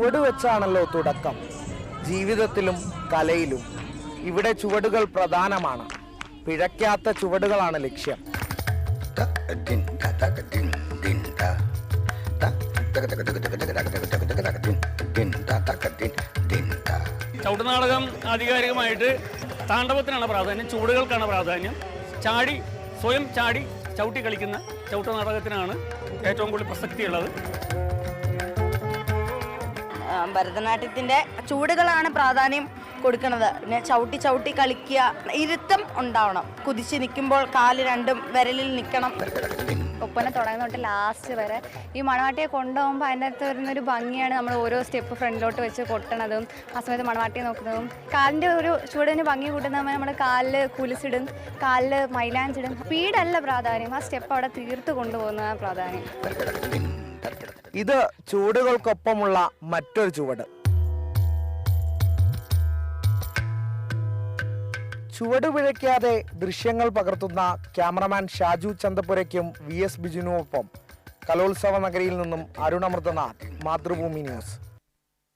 ചുവട് വെച്ചാണല്ലോ തുടക്കം. ജീവിതത്തിലും കലയിലും. ഇവിടെ ചുവടുകൾ പ്രധാനമാണ്. പിഴയ്ക്കാത്ത ചുവടുകളാണ് ലക്ഷ്യം. ചവിട്ടുനാടകം ആധികാരികമായിട്ട് താണ്ഡവത്തിനാണ് പ്രാധാന്യം ചുവടുകൾക്കാണ് പ്രാധാന്യം. ചാടി സ്വയം ചാടി ചവിട്ടി കളിക്കുന്ന ചവിട്ടുനാടകത്തിനാണ് ഏറ്റവും കൂടുതൽ പ്രസക്തിയുള്ളത്. ആ, ഭരതനാട്യത്തിന്റെ ചൂടുകളാണ് പ്രാധാന്യം കൊടുക്കുന്നത്. പിന്നെ ചവിട്ടി ചവിട്ടി കളിക്കുക ഇരുത്തം ഉണ്ടാവണം. കുതിച്ച് നിൽക്കുമ്പോൾ കാൽ രണ്ടും വിരലിൽ നിൽക്കണം. ഒപ്പന തുടങ്ങുന്ന തൊട്ട് ലാസ്റ്റ് വരെ ഈ മണവാട്ടിയെ കൊണ്ടുപോകുമ്പോൾ അതിന്റെ അകത്ത് വരുന്നൊരു ഭംഗിയാണ് നമ്മൾ ഓരോ സ്റ്റെപ്പ് ഫ്രണ്ടിലോട്ട് വെച്ച് കൊട്ടണതും ആ സമയത്ത് മണവാട്ടിയെ നോക്കുന്നതും. കാലിന്റെ ഒരു ചൂടിന് ഭംഗി കൂട്ടുന്ന നമ്മൾ കാലിൽ കുലിസിടും കാലിൽ മൈലാഞ്ചിടും. സ്പീഡല്ല പ്രാധാന്യം. ആ സ്റ്റെപ്പ് അവിടെ തീർത്ത് കൊണ്ടുപോകുന്നതാണ് പ്രാധാന്യം. ഇത് ചുവടുകൾക്കൊപ്പമുള്ള മറ്റൊരു ചുവട്. ചുവട് പിഴയ്ക്കാതെ ദൃശ്യങ്ങൾ പകർത്തുന്ന ക്യാമറമാൻ ഷാജു ചന്തപുരയ്ക്കും വി എസ് ബിജുനുമൊപ്പം കലോത്സവ നഗരിയിൽ നിന്നും അരുണമൃതനാഥ് മാതൃഭൂമി ന്യൂസ്.